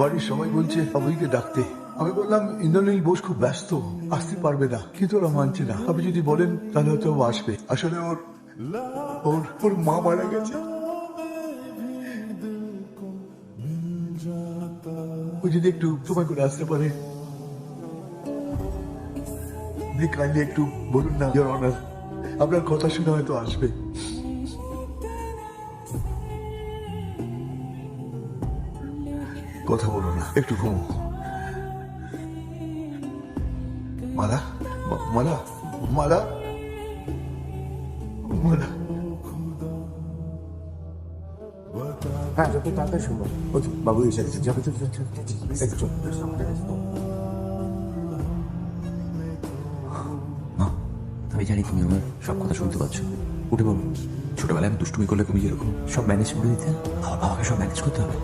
বাড়ির সবাই বলছে, আবুইকে ডাকতে। আমি বললাম, ইন্দ্রনীল বোস খুব ব্যস্ত, আসতে পারবে না, কিন্তু ওরা মানছে না। আপনি যদি বলেন, তাহলে হয়তো আসবে। আসলে ওর ওর ওর মা মারা গেছে। ও যদি একটু সময় করে আসতে পারে। কাইন্ডলি একটু বলুন না ইয়োর অনার আপনার কথা শুনে হয়তো আসবে। কথা বলো না। একটু ঘুমো। মালা মালা মালা মালা। হ্যাঁ যত তাড়াতাড়ি শুনব বাবু এসে গেছে। যাবে তো একটু আমি জানি তুমি আমার সব কথা শুনতে পাচ্ছ। উঠে বলো ছোটবেলায় আমি দুষ্টুমি করলে তুমি যেরকম সব ম্যানেজ করে দিতে আমার বাবাকে সব ম্যানেজ করতে হবে।